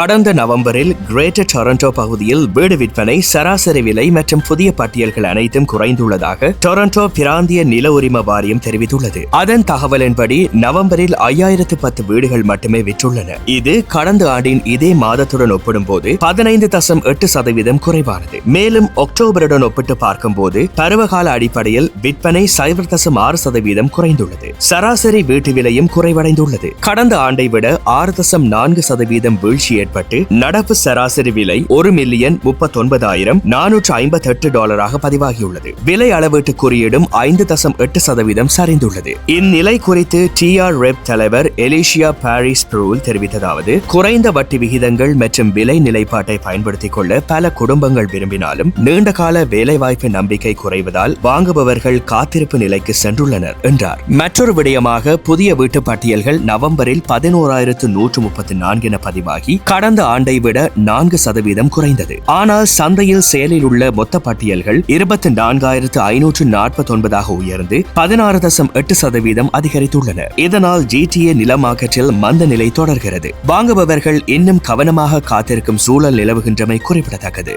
கடந்த நவம்பரில் greater Toronto பகுதியில் வீடு விற்பனை சராசரி விலை மற்றும் புதிய பட்டியல்கள் அனைத்தும் குறைந்துள்ளதாக டொரண்டோ பிராந்திய நில உரிம வாரியம் தெரிவித்துள்ளது. அதன் தகவலின்படி நவம்பரில் ஐயாயிரத்து பத்து வீடுகள் மட்டுமே விற்றுள்ளன. இது கடந்த ஆண்டின் இதே மாதத்துடன் ஒப்பிடும்போது பதினைந்து தசம் எட்டு சதவீதம் குறைவானது. மேலும் அக்டோபருடன் ஒப்பிட்டு பார்க்கும்போது பருவகால அடிப்படையில் விற்பனை சைபர் தசம் ஆறு சதவீதம் குறைந்துள்ளது. சராசரி வீட்டு விலையும் குறைவடைந்துள்ளது. கடந்த ஆண்டை விட ஆறு தசம் நான்கு சதவீதம் வீழ்ச்சி ஏற்பட்டு நடப்பு சராசரி விலை ஒரு மில்லியன் முப்பத்தொன்பதாயிரம் நானூற்று ஐம்பத்தி எட்டு டாலராக பதிவாகியுள்ளது. விலை அளவீட்டு குறியீடும் ஐந்து தசம் எட்டு சதவீதம் சரிந்துள்ளது. இந்நிலை குறித்து டி ஆர் ரெப் தலைவர் எலிஷியா பாரிஸ் ப்ரூல் தெரிவித்ததாவது குறைந்த வட்டி விகிதங்கள் மற்றும் விலை நிலைப்பாட்டை பயன்படுத்திக் கொள்ள பல குடும்பங்கள் விரும்பினாலும் நீண்டகால வேலைவாய்ப்பு நம்பிக்கை குறைவதால் வாங்குபவர்கள் காத்திருப்பு நிலைக்கு சென்றுள்ளனர் என்றார். மற்றொரு விடயமாக புதிய வீட்டு பட்டியல்கள் நவம்பரில் பதினோராயிரத்து நூற்று முப்பத்தி நான்கு என பதிவாகி கடந்த ஆண்டை விட நான்கு சதவீதம் குறைந்தது. ஆனால் சந்தையில் செயலில் உள்ள மொத்த பட்டியல்கள் இருபத்தி நான்காயிரத்து ஐநூற்று நாற்பத்தி ஒன்பதாக உயர்ந்து பதினாறு தசம் எட்டு சதவீதம் அதிகரித்துள்ளன. இதனால் ஜிடிஏ நில மார்க்கெட்டில் மந்த நிலை தொடர்கிறது. வாங்குபவர்கள் இன்னும் கவனமாக காத்திருக்கும் சூழல் நிலவுகின்றமை குறிப்பிடத்தக்கது.